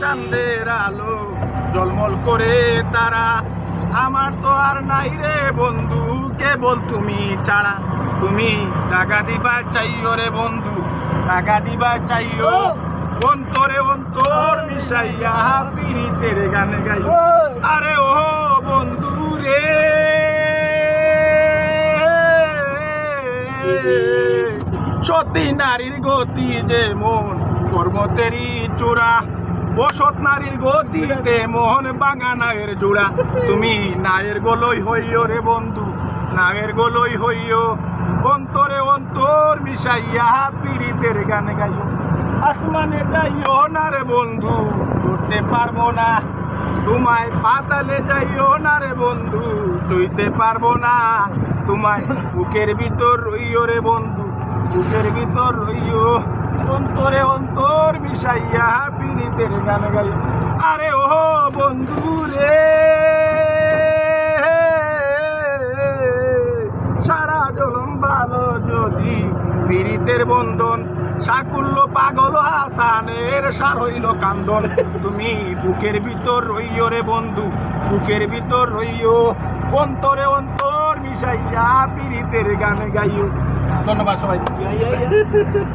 চাঁদের আলো জলমল করে তারা। আমার তো আর নাই রে বন্ধু কেবল তুমি ছাড়া। তুমি টাকা দিবা চাইও রে বন্ধু টাকা দিবা চাইও। অন্তরে অন্তর মিশাইয়া পীড়িতের গানে গাইও আরে ও বন্ধু রে। সতী নারীর গতি যে মন পর্বতেরই চূড়া। বসত নারীর গতিতে মোহন বাঙা নায়ের জোড়া। তুমি নায়ের গলই হইও রে বন্ধু, নায়ের গলই হইও। অন্তরে অন্তর মিশাইয়া পীড়িতের গানে গাইও। আসমানে যাইও না রে বন্ধু, উঠতে পারব না। তোমায় পাতালে যাইও না রে বন্ধু তুইতে পারব না। তোমায় বুকের ভিতর রইও রে বন্ধু, বুকের ভিতর রইও। অন্তরে অন্তর মিশাইয়া পীড়িতের গান গাই। আরে ও বন্ধু রে। সারা জলম ভালো যদি পীড়িতের বন্ধন। সাকুল্য পাগল হাসানের সার হইল কান্দন। তুমি বুকের ভিতর রইও রে বন্ধু, বুকের ভিতর রইও অন্তরে অন্তর মিশাইয়া পীড়িতের গানে গাইও ধন্যবাদ সবাই